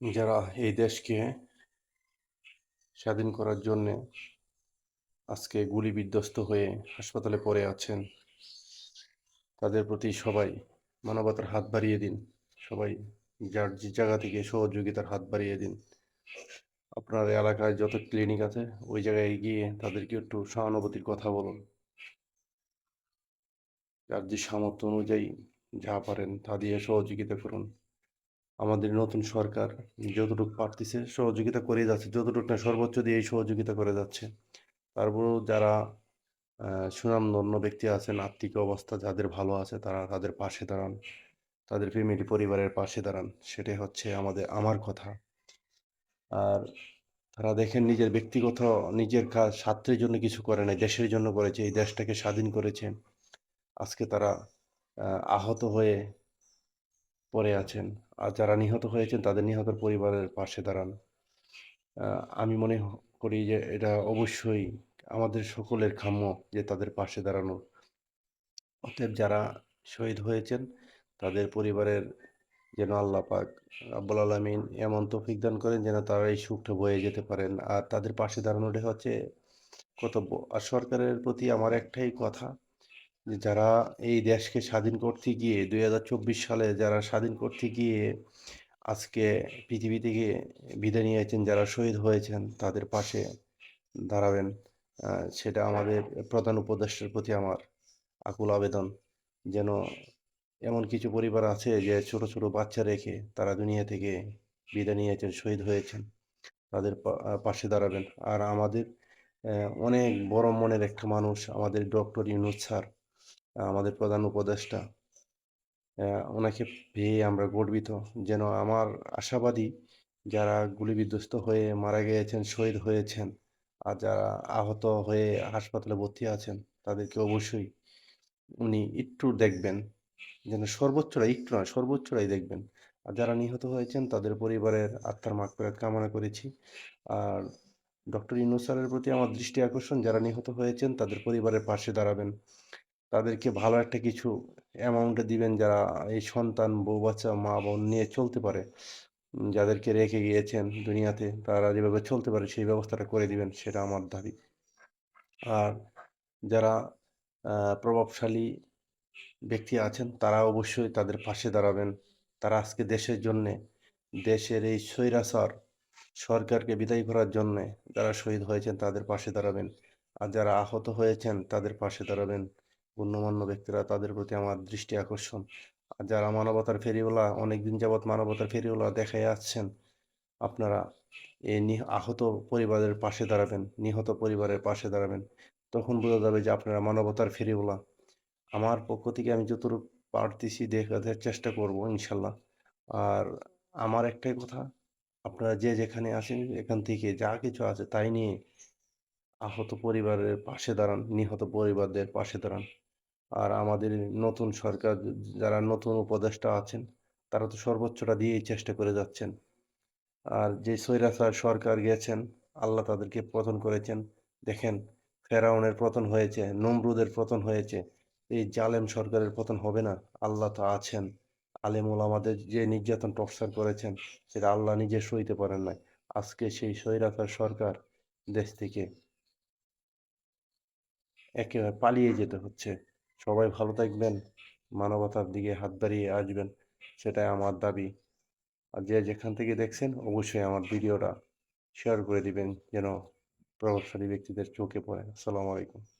যারা এই দেশকে স্বাধীন করার জন্যে আজকে গুলি বিধ্বস্ত হয়ে হাসপাতালে পড়ে আছেন, তাদের প্রতি সবাই মানবতার হাত বাড়িয়ে দিন। সবাই যার যে জায়গা থেকে সহযোগিতার হাত বাড়িয়ে দিন। আপনার এলাকায় যত ক্লিনিক আছে, ওই জায়গায় গিয়ে তাদেরকে একটু সহানুভূতির কথা বলুন। যার যে সামর্থ্য অনুযায়ী যা পারেন তা দিয়ে সহযোগিতা করুন। আমাদের নতুন সরকার যতটুকু পারতেছে সহযোগিতা করে যাচ্ছে। যতটুকু না সর্বোচ্চ দিয়ে সহযোগিতা করে যাচ্ছে। তারপরেও যারা সুনামধন্য ব্যক্তি আছেন, আর্থিক অবস্থা যাদের ভালো আছে তারা তাদের পাশে দাঁড়ান। তাদের ফ্যামিলি, পরিবারের পাশে দাঁড়ান। সেটাই হচ্ছে আমাদের, আমার কথা। আর তারা দেখেন নিজের ব্যক্তিগত, নিজের কাজ স্বার্থের জন্য কিছু করে নাই, দেশের জন্য করেছে, এই দেশটাকে স্বাধীন করেছে। আজকে তারা আহত হয়ে পড়ে আছেন। আর যারা নিহত হয়েছেন, তাদের নিহত পরিবারের পাশে দাঁড়ান। আমি মনে করি যে এটা অবশ্যই আমাদের সকলের কাম্য যে তাদের পাশে দাঁড়ানো। অতএব যারা শহীদ হয়েছেন, তাদের পরিবারের যেন আল্লাহ পাক আব্বুল আলমিন এমন তৌফিক দান করেন যেন তারা এই সুখটা বয়ে যেতে পারেন। আর তাদের পাশে দাঁড়ানোটা হচ্ছে কর্তব্য। আর সরকারের প্রতি আমার একটাই কথা যে যারা এই দেশকে স্বাধীন করতে গিয়ে দুই হাজার চব্বিশ সালে যারা স্বাধীন করতে গিয়ে আজকে পৃথিবী থেকে বিদায় নিয়েছেন, যারা শহীদ হয়েছেন, তাদের পাশে দাঁড়াবেন সেটা আমাদের প্রধান উপদেষ্টার প্রতি আমার আকুল আবেদন। যেন এমন কিছু পরিবার আছে যে ছোট ছোট বাচ্চা রেখে তারা দুনিয়া থেকে বিদায় নিয়েছেন, শহীদ হয়েছেন, তাদের পাশে দাঁড়াবেন। আর আমাদের অনেক বড় মনের একটা মানুষ আমাদের ডক্টর ইউনুস স্যার। আমাদের প্রধান উপদেষ্টা ওনাকে পেয়ে আমরা গর্বিত। যেন আমার আশাবাদী যারা গুলিবিধ্বস্ত হয়ে মারা গিয়েছেন, শহীদ হয়েছেন আর যারা আহত হয়ে হাসপাতালে ভর্তি আছেন, তাদেরকে অবশ্যই উনি একটু দেখবেন। যেন সর্বোচ্চটাই একটু নয় সর্বোচ্চটাই দেখবেন। আর যারা নিহত হয়েছেন, তাদের পরিবারের আত্মার মাগফিরাত কামনা করেছি। আর ডক্টর ইনুসারের প্রতি আমার দৃষ্টি আকর্ষণ, যারা নিহত হয়েছেন, তাদের পরিবারের পাশে দাঁড়াবেন। তাদেরকে ভালো একটা কিছু অ্যামাউন্টে দিবেন যারা এই সন্তান, বউ, বাচ্চা, মা, বোন নিয়ে চলতে পারে। যাদেরকে রেখে গিয়েছেন দুনিয়াতে, তারা যেভাবে চলতে পারে সেই ব্যবস্থাটা করে দিবেন, সেটা আমার দাবি। আর যারা প্রভাবশালী ব্যক্তি আছেন, তারা অবশ্যই তাদের পাশে দাঁড়াবেন। তারা আজকে দেশের জন্যে, দেশের এই স্বৈরাচার সরকারকে বিদায় করার জন্যে যারা শহীদ হয়েছেন, তাদের পাশে দাঁড়াবেন। আর যারা আহত হয়েছেন, তাদের পাশে দাঁড়াবেন। গণ্যমান্য ব্যক্তিরা তাদের প্রতি আমার দৃষ্টি আকর্ষণ। আর যারা মানবতার ফেরিওয়ালা, অনেকদিন যাবৎ মানবতার ফেরিওয়ালা দেখাই আসছেন, আপনারা এই আহত পরিবারের পাশে দাঁড়াবেন, নিহত পরিবারের পাশে দাঁড়াবেন। তখন বোঝা যাবে যে আপনারা মানবতার ফেরিওয়ালা। আমার পক্ষ থেকে আমি যতটুকু পারতেছি দেখাতে চেষ্টা করব, ইনশাল্লাহ। আর আমার একটাই কথা, আপনারা যে যেখানে আছেন, এখান থেকে যা কিছু আছে তাই নিয়ে আহত পরিবারের পাশে দাঁড়ান, নিহত পরিবারদের পাশে দাঁড়ান। আর আমাদের নতুন সরকার যারা নতুন উপদেষ্টা আছেন, তারা তো সর্বোচ্চটা দিয়েই চেষ্টা করে যাচ্ছেন। আর যে স্বৈরাচার সরকার গেছেন, আল্লাহ তাদেরকে পতন করেছেন। দেখেন, ফেরাউনের পতন হয়েছে, নমরুদের পতন হয়েছে। এই জালেম সরকারের পতন হবে না, আল্লাহ তো আছেন। আলেমুল আমাদের যে নির্যাতন টর্চার করেছেন, সেটা আল্লাহ নিজে সইতে পারেন নাই। আজকে সেই স্বৈরাচার সরকার দেশ থেকে একেবারে পালিয়ে যেতে হচ্ছে। সবাই ভালো থাকবেন, মানবতার দিকে হাত বাড়িয়ে আসবেন, সেটাই আমার দাবি। আর যে যেখান থেকে দেখছেন, অবশ্যই আমার ভিডিওটা শেয়ার করে দিবেন, যেন প্রভাবশালী ব্যক্তিদের চোখে পড়ে। আসসালামু আলাইকুম।